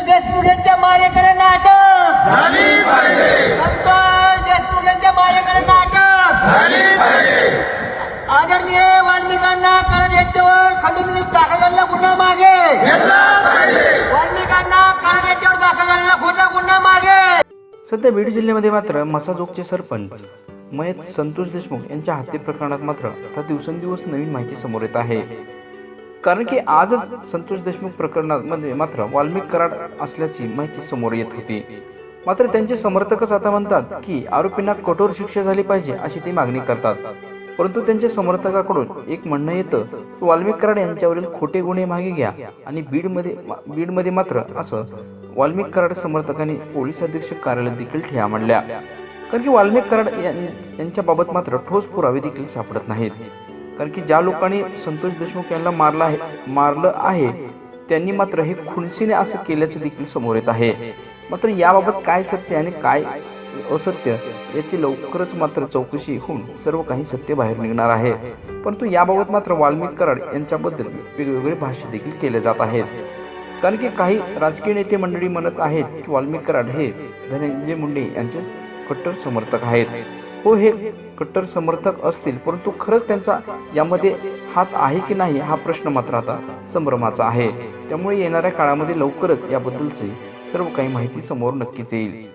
देशमुख यांच्या नाटक! संतोष देशमुख यांच्या मारेकडे नाटक! आदरणीय वाल्मिकांना कारण यांच्यावर खंडणी दाखल झालेला गुन्हा मागे! वाल्मिकांना कारण यांच्यावर दाखल झालेला खोटा गुन्हा मागे! सध्या बीड जिल्ह्यामध्ये मात्र मसाजोगचे सरपंच मयत संतोष देशमुख यांच्या हत्ये प्रकरणात मात्र आता दिवसेंदिवस नवीन माहिती समोर येत आहे. कारण की आजच संतोष देशमुख प्रकरणामध्ये मात्र वाल्मिक कराड असल्याची माहिती समोर येत होती. मात्र त्यांचे समर्थकच आता म्हणतात की आरोपींना कठोर शिक्षा झाली पाहिजे अशी ती मागणी करतात. परंतु त्यांच्या समर्थकाकडून एक म्हणणं येतं की वाल्मिक कराड यांच्यावरील खोटे गुन्हे मागे घ्या आणि बीडमध्ये बीडमध्ये मात्र असं वाल्मिक कराड समर्थकांनी पोलीस अधीक्षक कार्यालयात देखील ठिया मांडल्या. कारण की वाल्मिक कराड यां- यांच्याबाबत मात्र ठोस पुरावे देखील सापडत नाहीत. कारण की ज्या लोकांनी संतोष देशमुख यांना मारला आहे मारलं आहे त्यांनी मात्र हे खुणसीने असं केल्याचं देखील समोर येत आहे. मात्र याबाबत काय सत्य आणि काय असत्य याची लवकरच मात्र चौकशी होऊन सर्व काही सत्य बाहेर निघणार आहे. परंतु याबाबत मात्र वाल्मिक कराड यांच्याबद्दल वेगवेगळे भाष्य देखील केले जात आहेत. कारण की काही राजकीय नेते मंडळी म्हणत आहेत की वाल्मिक कराड हे धनंजय मुंडे यांचे कट्टर समर्थक आहेत. हो हे कट्टर समर्थक असतील परंतु खरंच त्यांचा यामध्ये हात आहे की नाही हा प्रश्न मात्र आता संभ्रमाचा आहे. त्यामुळे येणाऱ्या काळामध्ये लवकरच याबद्दलची सर्व काही माहिती समोर नक्कीच येईल.